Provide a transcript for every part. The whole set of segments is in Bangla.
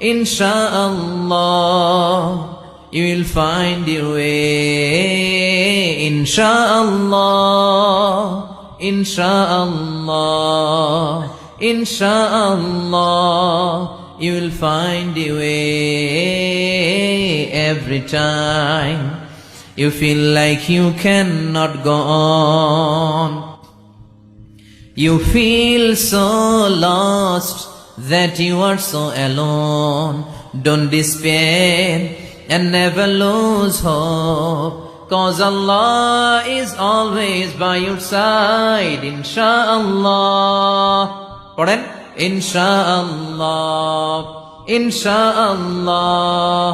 inshallah. You will find your way, inshallah, inshallah, inshallah. You will find your way every time you feel like you cannot go on. You feel so lost that you are so alone. Don't despair and never lose hope. Cause Allah is always by your side, inshallah. পড়েন inshallah, inshallah.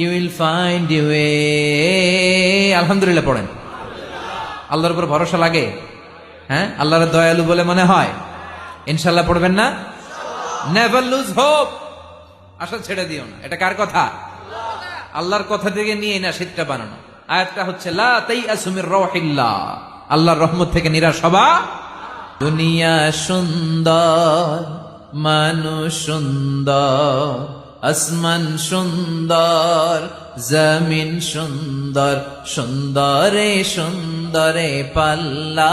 You will find your way. আলহামদুলিল্লাহ পড়েন আল্লাহর উপর ভরসা লাগে হ্যাঁ আল্লাহর দয়ালু বলে মনে হয় ইনশাল্লাহ পড়বেন না নেভার লুজ হোপ আশা ছেড়ে দিও না। এটা কার কথা? আল্লাহর কথা থেকে নিয়ে না শীতটা বানানো। আয়াতটা হচ্ছে, লা তাই আসুমির রহিল্লাহ। আল্লাহর রহমত থেকে নিরাশ হবা। দুনিয়া সুন্দর, মানুষ সুন্দর, আসমান সুন্দর, জমিন সুন্দর, সুন্দরে সুন্দরে পাল্লা।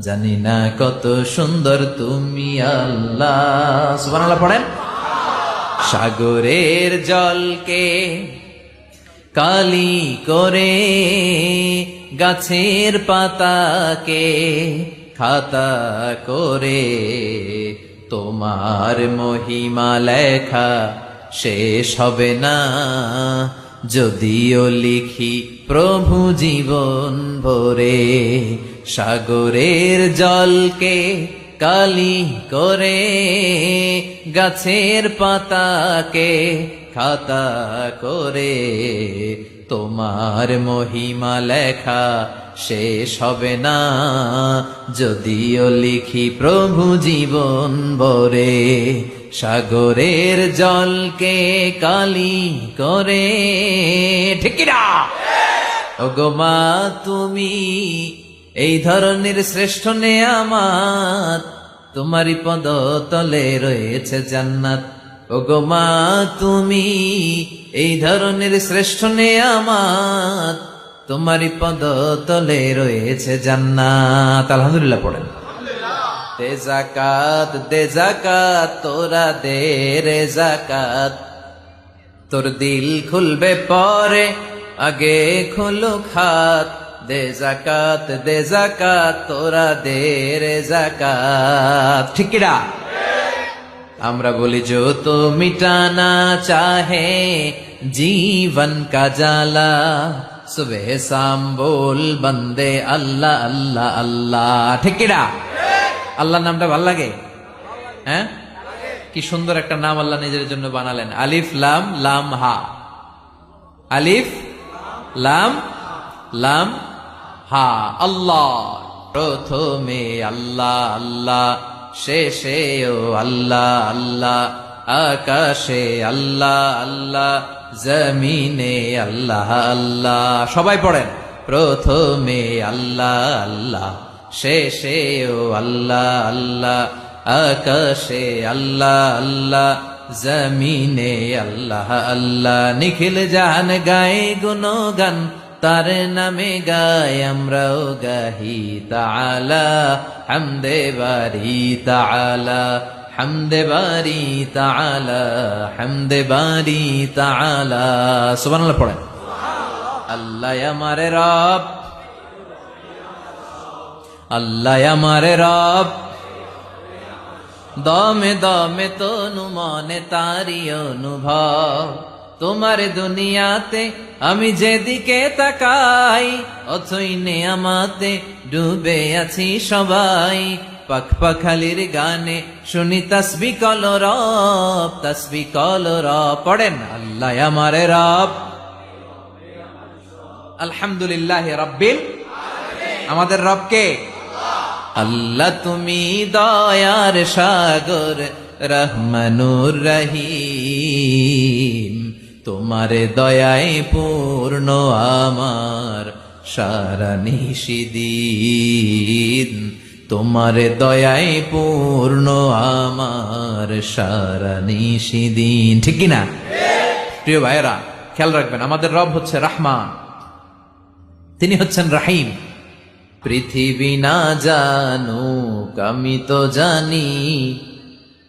জানি না কত সুন্দর তুমি আল্লাহ। সুবহানাল্লাহ পড়েন। সাগরের জলকে কালি করে গাছের পাতাকে খাতা করে তোমার মহিমা লেখা শেষ হবে না। যদিও লিখি প্রভু জীবন ভরে সাগরের জলকে কালি করে, গাছের পাতাকে খাতা করে। তোমার মহিমা লেখা শেষ হবে না, যদিও লিখি প্রভু জীবন বরে সাগরের জলকে কালি করে। ঠিকিরা ওগো তুমি এই ধরনের শ্রেষ্ঠ নেয়ামাত তোমারই পদ তলে রয়েছে জান্নাত। ওগো মা, তুমি এই ধরনের শ্রেষ্ঠ নেয়ামাত তোমারই পদ তলে রয়েছে জান্নাত। আলহামদুলিল্লাহ পড়েন। দে জাকাত দে জাকাত তোরা দে রে জাকাত তোর দিল খুলবে পরে, আগে খুলু খাত। দে জাকাত দে জাকাত তোরা দে রে জাকাত ঠিকিরা আমরা বলি যে তো মিটানা চাহে জীবন কা জালা সুবেহ শাম বল বন্দে আল্লাহ আল্লাহ আল্লাহ। ঠিকিরা আল্লাহ নামটা ভালো লাগে? হ্যাঁ? কি সুন্দর একটা নাম আল্লাহ নিজের জন্য বানালেন। আলিফ, লাম লাম, হা। আলিফ, লাম লাম হা, আল্লাহ। প্রথমে আল্লাহ আল্লাহ। শেষে ও আল্লাহ আল্লাহ। আকাশে আল্লাহ আল্লাহ। জমিনে আল্লাহ আল্লাহ। সবাই পড়েন। প্রথমে আল্লাহ আল্লাহ। শেষে ও আল্লাহ আল্লাহ। আকাশে আল্লাহ আল্লাহ। জমিনে আল্লাহ আল্লাহ। নিখিল জাহান গায়ে গুণগান তার নামে গায়, আমরাও গাহি তাআলা, হামদে বারি তাআলা, হামদে বারি তাআলা, হামদে বারি তাআলা। সুবহানাল্লাহ পড়েন। আল্লাহ আমারে রব, আল্লাহ আমারে রব, দমে দমে তনু মনে তারি অনুভব। তোমার দুনিয়াতে আমি যেদিকে তাকাই, অথই আমাতে ডুবে আছি সবাই। পাখ পাখালির গানে শুনি তসবি কল রব, তসবি কল রব। পড়েন, আল্লাহ আমারে রব। আলহামদুলিল্লাহ রব্বিল আমাদের রবকে আল্লাহ তুমি দয়ার সাগর, রহমানুর রহিম। তোমার দয়ায় পূর্ণ আমার, সারা নিশিদিন। তোমার দয়ায় পূর্ণ আমার, সারা নিশিদিন। ঠিক কিনা? প্রিয় ভাইয়েরা, খেয়াল রাখবেন, আমাদের রব হচ্ছে রহমান। তিনি হচ্ছেন রাহিম। পৃথিবী না জানুক, আমি তো জানি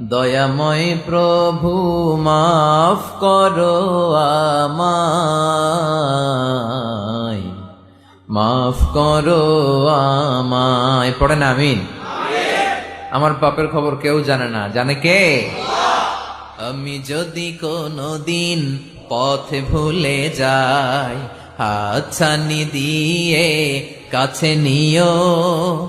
দয়াময় প্রভু, মাফ করো আমায়। মাফ করো আমায়। পড়েন, আমিন। আমার পাপের খবর কেউ জানে না। জানে কে? আমি যদি কোনো দিন পথ ভুলে যাই হাতছানি দিয়ে কাছে নিও।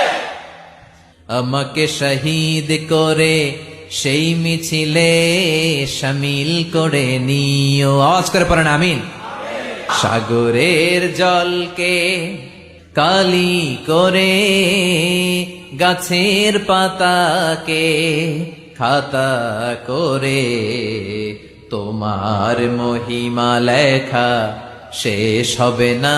আমাকে শহীদ করে, সেই মিছিলে সামিল করে নিও। আওয়াজ করে পড়ে না আমিন। সাগরের জলকে কালি করে, গাছের পাতাকে খাতা করে, তোমার মহিমা লেখা শেষ হবে না।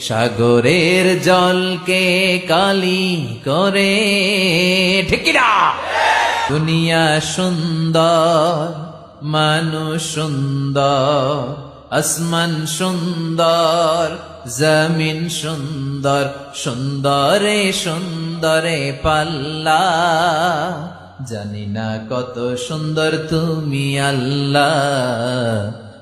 সাগরের জলকে কালি করে। ঠিকিরা দুনিয়া সুন্দর, মানুষ সুন্দর, আসমান সুন্দর, জমিন সুন্দর, সুন্দরে সুন্দরে পাল্লা। জানি না কত সুন্দর তুমি আল্লাহ।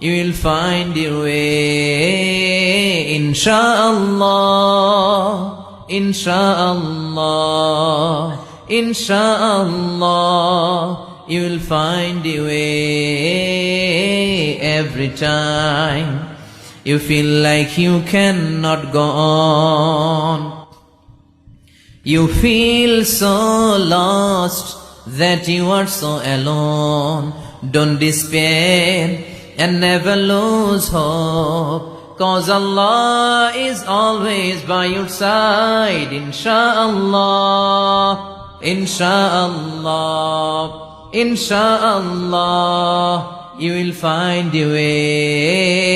You will find your way. Insha'Allah, Insha'Allah, Insha'Allah, you will find your way every time. You feel like you cannot go on. You feel so lost that you are so alone. Don't despair and never lose hope. Cause Allah is always by your side. Insha'Allah, Insha'Allah, Insha'Allah, you will find your way.